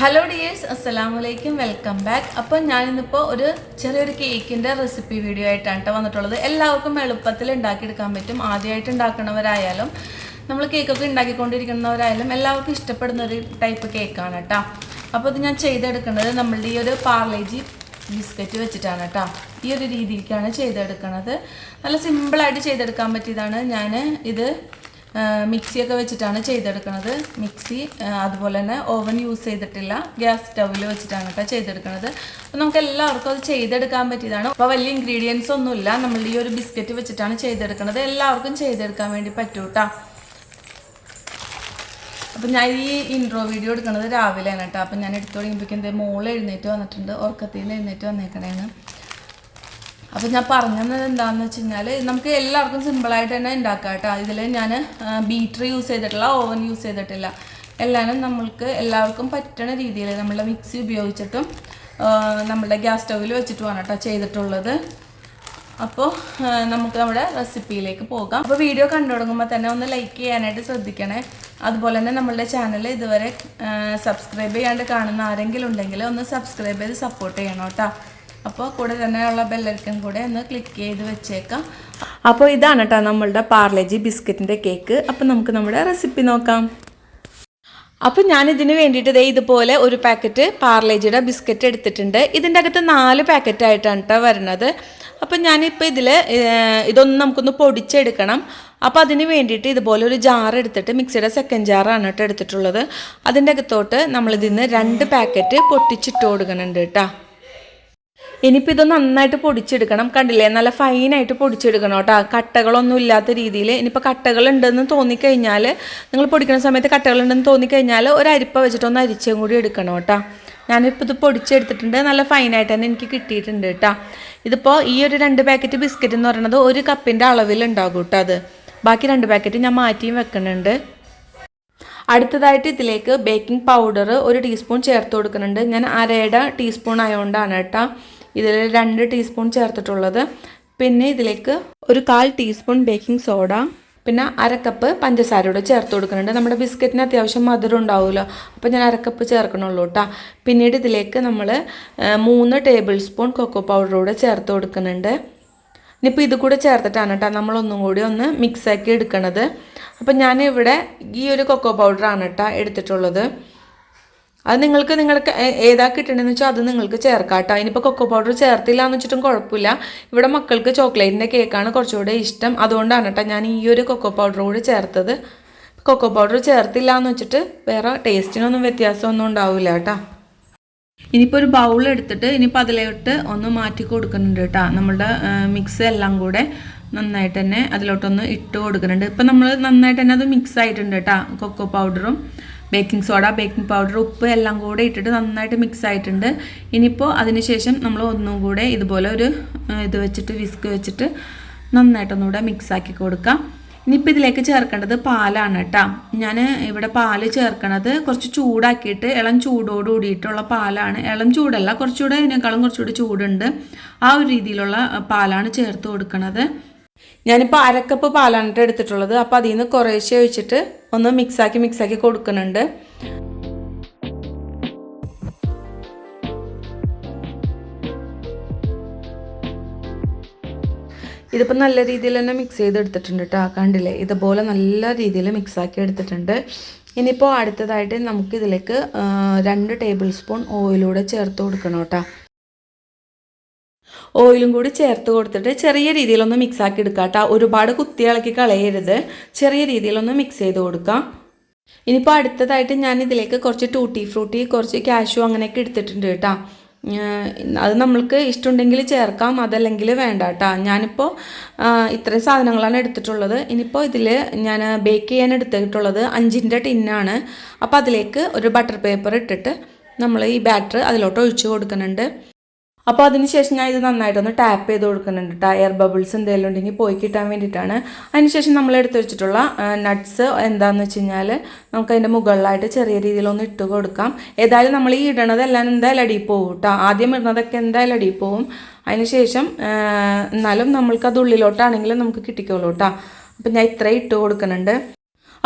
Hello dears അസ്സലാമു വലൈക്കും welcome back അപ്പം ഞാനിന്നിപ്പോൾ ഒരു ചെറിയൊരു കേക്കിന്റെ റെസിപ്പി വീഡിയോ ആയിട്ടാണ് കേട്ടോ വന്നിട്ടുള്ളത്. എല്ലാവർക്കും എളുപ്പത്തിൽ ഉണ്ടാക്കിയെടുക്കാൻ പറ്റും. ആദ്യമായിട്ട് ഉണ്ടാക്കുന്നവരായാലും നമ്മൾ കേക്കൊക്കെ ഉണ്ടാക്കിക്കൊണ്ടിരിക്കുന്നവരായാലും എല്ലാവർക്കും ഇഷ്ടപ്പെടുന്ന ഒരു ടൈപ്പ് കേക്കാണ് കേട്ടോ. അപ്പോൾ ഇത് ഞാൻ ചെയ്തെടുക്കുന്നത് നമ്മളുടെ ഈ ഒരു പാർലേജി ബിസ്ക്കറ്റ് വെച്ചിട്ടാണ് കേട്ടോ. ഈ ഒരു രീതിയിലേക്കാണ് ചെയ്തെടുക്കുന്നത് നല്ല സിമ്പിളായിട്ട് ചെയ്തെടുക്കാൻ പറ്റിയതാണ്. ഞാൻ ഇത് മിക്സിയൊക്കെ വെച്ചിട്ടാണ് ചെയ്തെടുക്കുന്നത് മിക്സി അതുപോലെ തന്നെ ഓവൻ യൂസ് ചെയ്തിട്ടില്ല. ഗ്യാസ് സ്റ്റൗവിൽ വെച്ചിട്ടാണ് കേട്ടോ ചെയ്തെടുക്കുന്നത് അപ്പോൾ നമുക്ക് എല്ലാവർക്കും അത് ചെയ്തെടുക്കാൻ പറ്റിയതാണ്. അപ്പോൾ വലിയ ഇൻഗ്രീഡിയൻസ് ഒന്നുമില്ല. നമ്മൾ ഈ ഒരു ബിസ്ക്കറ്റ് വെച്ചിട്ടാണ് ചെയ്തെടുക്കുന്നത് എല്ലാവർക്കും ചെയ്തെടുക്കാൻ വേണ്ടി പറ്റൂ കേട്ടോ അപ്പം ഞാൻ ഈ ഇൻട്രോ വീഡിയോ എടുക്കുന്നത് രാവിലെയാണ് കേട്ടോ അപ്പം ഞാൻ എടുത്തു തുടങ്ങിയപ്പോഴേക്കും മോൾ എഴുന്നേറ്റ് വന്നിട്ടുണ്ട്. ഉറക്കത്തിൽ നിന്ന് എഴുന്നേറ്റ് വന്നേക്കണേന്ന്. അപ്പം ഞാൻ പറഞ്ഞത് എന്താണെന്ന് വെച്ച് കഴിഞ്ഞാൽ നമുക്ക് എല്ലാവർക്കും സിമ്പിളായിട്ട് തന്നെ ഉണ്ടാക്കാം കേട്ടോ. ഇതിൽ ഞാൻ ബീറ്റർ യൂസ് ചെയ്തിട്ടില്ല ഓവൻ യൂസ് ചെയ്തിട്ടില്ല. എല്ലാവരും നമ്മൾക്ക് എല്ലാവർക്കും പറ്റണ രീതിയിൽ നമ്മളുടെ മിക്സി ഉപയോഗിച്ചിട്ടും നമ്മളുടെ ഗ്യാസ് സ്റ്റൗവിൽ വെച്ചിട്ടുമാണ് കേട്ടോ ചെയ്തിട്ടുള്ളത്. അപ്പോൾ നമുക്ക് നമ്മുടെ റെസിപ്പിയിലേക്ക് പോകാം. അപ്പോൾ വീഡിയോ കണ്ടു തുടങ്ങുമ്പോൾ തന്നെ ഒന്ന് ലൈക്ക് ചെയ്യാനായിട്ട് ശ്രദ്ധിക്കണേ. അതുപോലെ തന്നെ നമ്മളുടെ ചാനൽ ഇതുവരെ സബ്സ്ക്രൈബ് ചെയ്യാണ്ട് കാണുന്ന ആരെങ്കിലും ഉണ്ടെങ്കിൽ ഒന്ന് സബ്സ്ക്രൈബ് ചെയ്ത് സപ്പോർട്ട് ചെയ്യണം കേട്ടോ. അപ്പോൾ കൂടെ തന്നെയുള്ള ബെല്ലൈക്കൻ കൂടെ ഒന്ന് ക്ലിക്ക് ചെയ്ത് വെച്ചേക്കാം. അപ്പോൾ ഇതാണ് കേട്ടോ നമ്മളുടെ പാർലേജി ബിസ്ക്കറ്റിന്റെ കേക്ക്. അപ്പോൾ നമുക്ക് നമ്മുടെ റെസിപ്പി നോക്കാം. അപ്പം ഞാൻ ഇതിന് വേണ്ടിയിട്ട് ദേ ഇതുപോലെ ഒരു പാക്കറ്റ് പാർലേജിയുടെ ബിസ്ക്കറ്റ് എടുത്തിട്ടുണ്ട്. ഇതിന്റെ അകത്ത് നാല് പാക്കറ്റ് ആയിട്ടാണ് കേട്ടോ വരുന്നത്. അപ്പം ഞാനിപ്പോൾ ഇതിൽ ഇതൊന്നും നമുക്കൊന്ന് പൊടിച്ചെടുക്കണം. അപ്പോൾ അതിന് വേണ്ടിയിട്ട് ഇതുപോലെ ഒരു ജാർ എടുത്തിട്ട് മിക്സിയുടെ സെക്കൻഡ് ജാറാണ് കേട്ടോ എടുത്തിട്ടുള്ളത്. അതിന്റെ അകത്തോട്ട് നമ്മളിതിന്ന് രണ്ട് പാക്കറ്റ് പൊട്ടിച്ചിട്ട് കൊടുക്കുന്നുണ്ട് കേട്ടോ ഇനിയിപ്പോൾ ഇത് നന്നായിട്ട് പൊടിച്ചെടുക്കണം. കണ്ടില്ലേ? നല്ല ഫൈനായിട്ട് പൊടിച്ചെടുക്കണം കേട്ടോ. കട്ടകളൊന്നും ഇല്ലാത്ത രീതിയിൽ ഇനിയിപ്പോൾ കട്ടകളുണ്ടെന്ന് തോന്നിക്കഴിഞ്ഞാൽ നിങ്ങൾ പൊടിക്കുന്ന സമയത്ത് കട്ടകളുണ്ടെന്ന് തോന്നിക്കഴിഞ്ഞാൽ ഒരു അരിപ്പ വെച്ചിട്ടൊന്ന് അരിച്ചും കൂടി എടുക്കണം കേട്ടോ. ഞാനിപ്പോൾ ഇത് പൊടിച്ചെടുത്തിട്ടുണ്ട്. നല്ല ഫൈനായിട്ട് തന്നെ എനിക്ക് കിട്ടിയിട്ടുണ്ട് കേട്ടോ. ഇതിപ്പോൾ ഈ ഒരു രണ്ട് പാക്കറ്റ് ബിസ്ക്കറ്റ് എന്ന് പറയുന്നത് ഒരു കപ്പിന്റെ അളവിൽ ഉണ്ടാകും കേട്ടോ അത്. ബാക്കി രണ്ട് പാക്കറ്റ് ഞാൻ മാറ്റിയും വെക്കുന്നുണ്ട്. അടുത്തതായിട്ട് ഇതിലേക്ക് ബേക്കിംഗ് പൗഡർ ഒരു ടീസ്പൂൺ ചേർത്ത് കൊടുക്കുന്നുണ്ട്. ഞാൻ അരയുടെ ടീസ്പൂൺ ആയതുകൊണ്ടാണ് കേട്ടോ. ഇതിൽ രണ്ട് ടീസ്പൂൺ ചേർത്തിട്ടുള്ളത്. പിന്നെ ഇതിലേക്ക് ഒരു കാൽ ടീസ്പൂൺ ബേക്കിംഗ് സോഡ പിന്നെ അരക്കപ്പ് പഞ്ചസാര കൂടെ ചേർത്ത് കൊടുക്കുന്നുണ്ട്. നമ്മുടെ ബിസ്ക്കറ്റിന് അത്യാവശ്യം മധുരം ഉണ്ടാവുമല്ലോ. അപ്പോൾ ഞാൻ അരക്കപ്പ് ചേർക്കണുള്ളൂ കേട്ടോ പിന്നീട് ഇതിലേക്ക് നമ്മൾ മൂന്ന് ടേബിൾ സ്പൂൺ കൊക്കോ പൗഡർ കൂടെ ചേർത്ത് കൊടുക്കുന്നുണ്ട്. ഇനിയിപ്പോൾ ഇത് കൂടെ ചേർത്തിട്ടാണ് കേട്ടോ നമ്മളൊന്നും കൂടി ഒന്ന് മിക്സാക്കി എടുക്കണത്. അപ്പം ഞാനിവിടെ ഈ ഒരു കൊക്കോ പൗഡറാണ് കേട്ടോ എടുത്തിട്ടുള്ളത്. അത് നിങ്ങൾക്ക് നിങ്ങൾക്ക് ഏതാ കിട്ടണമെന്ന് വെച്ചാൽ അത് നിങ്ങൾക്ക് ചേർക്കാം കേട്ടോ അതിനിപ്പോൾ കൊക്കോ പൗഡർ ചേർത്തില്ല എന്ന് വെച്ചിട്ടും കുഴപ്പമില്ല. ഇവിടെ മക്കൾക്ക് ചോക്ലേറ്റിന്റെ കേക്കാണ് കുറച്ചുകൂടെ ഇഷ്ടം. അതുകൊണ്ടാണ് കേട്ടോ ഞാൻ ഈ ഒരു കൊക്കോ പൗഡർ കൂടി ചേർത്തത്. കൊക്കോ പൗഡർ ചേർത്തില്ല എന്ന് വെച്ചിട്ട് വേറെ ടേസ്റ്റിനൊന്നും വ്യത്യാസമൊന്നും ഉണ്ടാവില്ല കേട്ടോ ഇനിയിപ്പോൾ ഒരു ബൗൾ എടുത്തിട്ട് ഇനിയിപ്പോൾ അതിലോട്ട് ഒന്ന് മാറ്റി കൊടുക്കുന്നുണ്ട് കേട്ടോ നമ്മളുടെ മിക്സ് എല്ലാം കൂടെ നന്നായിട്ട് തന്നെ അതിലോട്ടൊന്ന് ഇട്ട് കൊടുക്കുന്നുണ്ട്. ഇപ്പം നമ്മൾ നന്നായിട്ട് തന്നെ അത് മിക്സ് ആയിട്ടുണ്ട് കേട്ടോ കൊക്കോ പൗഡറും ബേക്കിംഗ് സോഡ ബേക്കിംഗ് പൗഡർ ഉപ്പ് എല്ലാം കൂടെ ഇട്ടിട്ട് നന്നായിട്ട് മിക്സ് ആയിട്ടുണ്ട്. ഇനിയിപ്പോൾ അതിനുശേഷം നമ്മൾ ഒന്നും കൂടെ ഇതുപോലെ ഒരു ഇത് വെച്ചിട്ട് വിസ്ക് വെച്ചിട്ട് നന്നായിട്ടൊന്നുകൂടെ മിക്സ് ആക്കി കൊടുക്കാം. ഇനിയിപ്പോൾ ഇതിലേക്ക് ചേർക്കേണ്ടത് പാലാണ് കേട്ടോ ഞാൻ ഇവിടെ പാൽ ചേർക്കണത് കുറച്ച് ചൂടാക്കിയിട്ട് ഇളം ചൂടോട് കൂടിയിട്ടുള്ള പാലാണ്. ഇളം ചൂടല്ല കുറച്ചുകൂടെ ഇതിനേക്കാളും കുറച്ചുകൂടി ചൂടുണ്ട്. ആ ഒരു രീതിയിലുള്ള പാലാണ് ചേർത്ത് കൊടുക്കണത്. ഞാനിപ്പോൾ അരക്കപ്പ് പാലാണ് ട്ടോ എടുത്തിട്ടുള്ളത്. അപ്പോൾ അതിൽ നിന്ന് കുറേശ്ശെ ഒഴിച്ചിട്ട് ഒന്ന് മിക്സാക്കി മിക്സാക്കി കൊടുക്കുന്നുണ്ട്. ഇതിപ്പോൾ നല്ല രീതിയിൽ തന്നെ മിക്സ് ചെയ്തെടുത്തിട്ടുണ്ട് കേട്ടോ കണ്ടില്ലേ? ഇതുപോലെ നല്ല രീതിയിൽ മിക്സാക്കി എടുത്തിട്ടുണ്ട്. ഇനിയിപ്പോൾ അടുത്തതായിട്ട് നമുക്കിതിലേക്ക് രണ്ട് ടേബിൾ സ്പൂൺ ഓയിലൂടെ ചേർത്ത് കൊടുക്കണം കേട്ടോ ഓയിലും കൂടി ചേർത്ത് കൊടുത്തിട്ട് ചെറിയ രീതിയിലൊന്ന് മിക്സ് ആക്കി കേട്ടോ. ഒരുപാട് കുത്തി ഇളക്കി കളയരുത്. ചെറിയ രീതിയിലൊന്ന് മിക്സ് ചെയ്ത് കൊടുക്കാം. ഇനിയിപ്പോൾ അടുത്തതായിട്ട് ഞാൻ ഇതിലേക്ക് കുറച്ച് ടൂട്ടി ഫ്രൂട്ടി കുറച്ച് കാഷ്യൂ അങ്ങനെയൊക്കെ എടുത്തിട്ടുണ്ട് കേട്ടോ. അത് നമ്മൾക്ക് ഇഷ്ടമുണ്ടെങ്കിൽ ചേർക്കാം അതല്ലെങ്കിൽ വേണ്ട കേട്ടോ. ഞാനിപ്പോൾ ഇത്രയും സാധനങ്ങളാണ് എടുത്തിട്ടുള്ളത്. ഇനിയിപ്പോൾ ഇതിൽ ഞാൻ ബേക്ക് ചെയ്യാൻ എടുത്തിട്ടുള്ളത് അഞ്ചിന്റെ ടിന്നാണ് അപ്പോൾ അതിലേക്ക് ഒരു ബട്ടർ പേപ്പർ ഇട്ടിട്ട് നമ്മൾ ഈ ബാറ്റർ അതിലോട്ട് ഒഴിച്ച് കൊടുക്കുന്നുണ്ട്. അപ്പോൾ അതിനുശേഷം ഞാൻ ഇത് നന്നായിട്ടൊന്ന് ടാപ്പ് ചെയ്ത് കൊടുക്കുന്നുണ്ട് കേട്ടോ എയർ ബബിൾസ് എന്തെങ്കിലും ഉണ്ടെങ്കിൽ പോയി കിട്ടാൻ വേണ്ടിയിട്ടാണ്. അതിനുശേഷം നമ്മൾ എടുത്തു വെച്ചിട്ടുള്ള നട്ട്സ് എന്താണെന്ന് വെച്ച് കഴിഞ്ഞാൽ നമുക്ക് അതിന്റെ മുകളിലായിട്ട് ചെറിയ രീതിയിലൊന്ന് ഇട്ട് കൊടുക്കാം. ഏതായാലും നമ്മൾ ഈ ഇടണതെല്ലാം എന്തായാലും അടിയിൽ പോകും കേട്ടോ ആദ്യം ഇടുന്നതൊക്കെ എന്തായാലും അടിയിൽ പോകും അതിനുശേഷം എന്നാലും നമ്മൾക്ക് അത് ഉള്ളിലോട്ടാണെങ്കിലും നമുക്ക് കിട്ടിക്കോളൂ കേട്ടോ അപ്പം ഞാൻ ഇത്രയും ഇട്ട് കൊടുക്കുന്നുണ്ട്.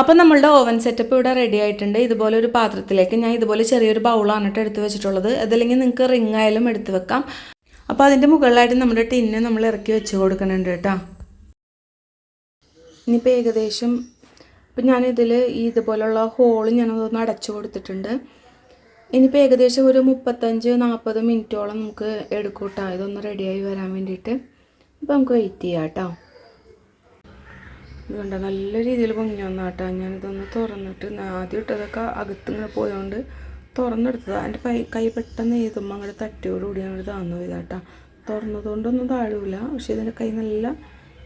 അപ്പോൾ നമ്മളുടെ ഓവൻ സെറ്റപ്പ് ഇവിടെ റെഡി ആയിട്ടുണ്ട്. ഇതുപോലെ ഒരു പാത്രത്തിലേക്ക് ഞാൻ ഇതുപോലെ ചെറിയൊരു ബൗളാണ് എടുത്ത് വെച്ചിട്ടുള്ളത്. അതല്ലെങ്കിൽ നിങ്ങൾക്ക് റിംഗ് ആയാലും എടുത്ത് വെക്കാം. അപ്പോൾ അതിന്റെ മുകളിലായിട്ട് നമ്മുടെ ടിന്ന് നമ്മൾ ഇറക്കി വെച്ച് കൊടുക്കുന്നുണ്ട് കേട്ടോ. ഇനിയിപ്പോൾ ഏകദേശം ഇപ്പം ഞാനിതിൽ ഈ ഇതുപോലുള്ള ഹോൾ ഞാനതൊന്ന് അടച്ചു കൊടുത്തിട്ടുണ്ട്. ഇനിയിപ്പോൾ ഏകദേശം ഒരു മുപ്പത്തഞ്ച് നാൽപ്പത് മിനിറ്റോളം നമുക്ക് എടുക്കൂട്ടാം. കേട്ടോ ഇതൊന്ന് റെഡിയായി വരാൻ വേണ്ടിയിട്ട്. അപ്പോൾ നമുക്ക് വെയിറ്റ് ചെയ്യാം കേട്ടോ. ഇതുകൊണ്ട് നല്ല രീതിയിൽ പൊങ്ങി വന്നാട്ടോ ഞാനിതൊന്ന് തുറന്നിട്ട് ആദ്യം ഇട്ടതൊക്കെ അകത്തിങ്ങനെ പോയതുകൊണ്ട് തുറന്നെടുത്തത്. എന്റെ കൈ കൈ പെട്ടെന്ന് എഴുതുമ്പോൾ അങ്ങോട്ട് തട്ടിയോടുകൂടി അങ്ങോട്ട് താന്നു ഇതാട്ടാ തുറന്നതുകൊണ്ടൊന്നും താഴൂല. പക്ഷേ ഇതിന്റെ കൈ നല്ല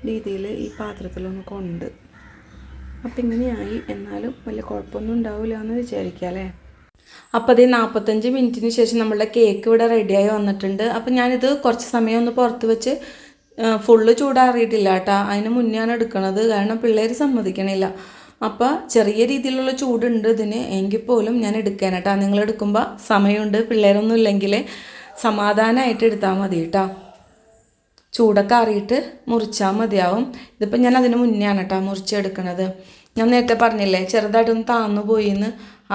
രീതിയിൽ ഈ പാത്രത്തിലൊന്ന് കൊണ്ട്. അപ്പം ഇങ്ങനെയായി. എന്നാലും വലിയ കുഴപ്പമൊന്നും ഉണ്ടാവില്ല എന്ന് വിചാരിക്കാം അല്ലേ? അപ്പോൾ അത് നാൽപ്പത്തഞ്ച് മിനിറ്റിന് ശേഷം നമ്മളുടെ കേക്ക് ഇവിടെ റെഡിയായി വന്നിട്ടുണ്ട്. അപ്പം ഞാനിത് കുറച്ച് സമയം ഒന്ന് പുറത്ത് വെച്ച് ഫുള്ള് ചൂടാറിയിട്ടില്ല കേട്ടോ അതിന് മുന്നെയാണ് എടുക്കണത്. കാരണം പിള്ളേർ സമ്മതിക്കണില്ല. അപ്പോൾ ചെറിയ രീതിയിലുള്ള ചൂടുണ്ട് ഇതിന്. എങ്കിൽ പോലും ഞാൻ എടുക്കാനാട്ടാ നിങ്ങൾ എടുക്കുമ്പോൾ സമയമുണ്ട്. പിള്ളേരൊന്നും ഇല്ലെങ്കിൽ സമാധാനമായിട്ട് എടുത്താൽ മതി കേട്ടോ ചൂടൊക്കെ അറിയിട്ട് മുറിച്ചാൽ മതിയാവും. ഇതിപ്പോൾ ഞാൻ അതിന് മുന്നെയാണ് കേട്ടോ മുറിച്ചെടുക്കണത് ഞാൻ നേരത്തെ പറഞ്ഞില്ലേ ചെറുതായിട്ടൊന്ന് താന്നു പോയിന്ന്.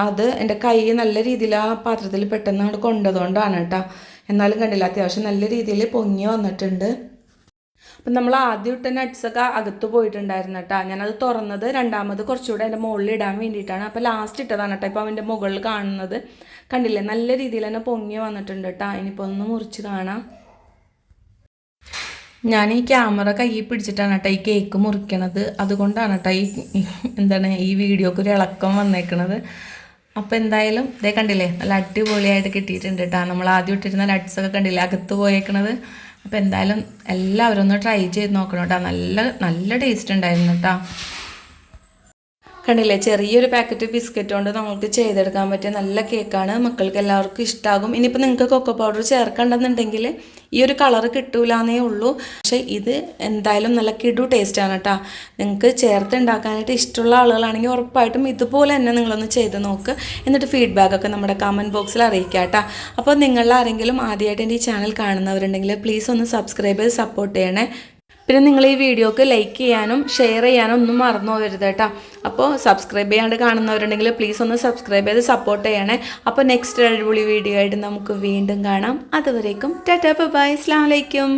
അത് എന്റെ കൈ നല്ല രീതിയിൽ ആ പാത്രത്തിൽ പെട്ടെന്ന് കൊണ്ടതുകൊണ്ടാണ് കേട്ടോ എന്നാലും കണ്ടില്ല അത്യാവശ്യം നല്ല രീതിയിൽ പൊങ്ങി വന്നിട്ടുണ്ട്. അപ്പം നമ്മൾ ആദ്യം ഇട്ട നട്ട്സൊക്കെ അകത്ത് പോയിട്ടുണ്ടായിരുന്നു കേട്ടോ. ഞാനത് തുറന്നത് രണ്ടാമത് കുറച്ചുകൂടെ എന്റെ മുകളിൽ ഇടാൻ വേണ്ടിയിട്ടാണ്. അപ്പോൾ ലാസ്റ്റ് ഇട്ടതാണ് കേട്ടോ. ഇപ്പോൾ അവന്റെ മുകളിൽ കാണുന്നത്. കണ്ടില്ലേ? നല്ല രീതിയിൽ തന്നെ പൊങ്ങി വന്നിട്ടുണ്ട് കേട്ടോ. ഇനിയിപ്പോൾ ഒന്ന് മുറിച്ച് കാണാം. ഞാൻ ഈ ക്യാമറ കൈ പിടിച്ചിട്ടാണ് കേട്ടോ ഈ കേക്ക് മുറിക്കണത്. അതുകൊണ്ടാണ് കേട്ടോ ഈ എന്താണ് ഈ വീഡിയോക്ക് ഒരു ഇളക്കം വന്നേക്കണത്. അപ്പോൾ എന്തായാലും ഇതേ കണ്ടില്ലേ? നല്ല അടിപൊളിയായിട്ട് കിട്ടിയിട്ടുണ്ട് കേട്ടോ. നമ്മൾ ആദ്യം ഇട്ടിരുന്ന ലഡ്സൊക്കെ കണ്ടില്ലേ? അകത്ത് പോയേക്കണത്. അപ്പോൾ എന്തായാലും എല്ലാവരും ഒന്ന് ട്രൈ ചെയ്ത് നോക്കണം കേട്ടോ നല്ല നല്ല ടേസ്റ്റ് ഉണ്ടായിരുന്നു കേട്ടോ കണ്ടില്ലേ ചെറിയൊരു പാക്കറ്റ് ബിസ്ക്കറ്റ് കൊണ്ട് നമുക്ക് ചെയ്തെടുക്കാൻ പറ്റിയ നല്ല കേക്കാണ് മക്കൾക്ക് എല്ലാവർക്കും ഇഷ്ടമാകും ഇനിയിപ്പോൾ നിങ്ങൾക്ക് കൊക്കോ പൗഡർ ചേർക്കണ്ടെന്നുണ്ടെങ്കിൽ ഈ ഒരു കളറ് കിട്ടൂലെന്നേ ഉള്ളൂ. പക്ഷേ ഇത് എന്തായാലും നല്ല കിടു ടേസ്റ്റാണ് കേട്ടോ നിങ്ങൾക്ക് ചേർത്ത് ഉണ്ടാക്കാനായിട്ട് ഇഷ്ടമുള്ള ആളുകളാണെങ്കിൽ ഉറപ്പായിട്ടും ഇതുപോലെ തന്നെ നിങ്ങളൊന്ന് ചെയ്ത് നോക്ക്. എന്നിട്ട് ഫീഡ്ബാക്കൊക്കെ നമ്മുടെ കമന്റ് ബോക്സിൽ അറിയിക്കുക കേട്ടോ അപ്പോൾ നിങ്ങളിൽ ആരെങ്കിലും ആദ്യമായിട്ട് എന്റെ ഈ ചാനൽ കാണുന്നവരുണ്ടെങ്കിൽ പ്ലീസ് ഒന്ന് സബ്സ്ക്രൈബ് ചെയ്ത് സപ്പോർട്ട് ചെയ്യണേ. പിന്നെ നിങ്ങൾ ഈ വീഡിയോക്ക് ലൈക്ക് ചെയ്യാനും ഷെയർ ചെയ്യാനും ഒന്നും മറന്നു പോകരുത് കേട്ടോ. അപ്പോൾ സബ്സ്ക്രൈബ് ചെയ്യാണ്ട് കാണുന്നവരുണ്ടെങ്കിൽ പ്ലീസ് ഒന്ന് സബ്സ്ക്രൈബ് ചെയ്ത് സപ്പോർട്ട് ചെയ്യണേ. അപ്പോൾ നെക്സ്റ്റ് അടിപൊളി വീഡിയോ ആയിട്ട് നമുക്ക് വീണ്ടും കാണാം. അതുവരേക്കും ടാറ്റാ ബൈ അസ്ലാം വലൈക്കും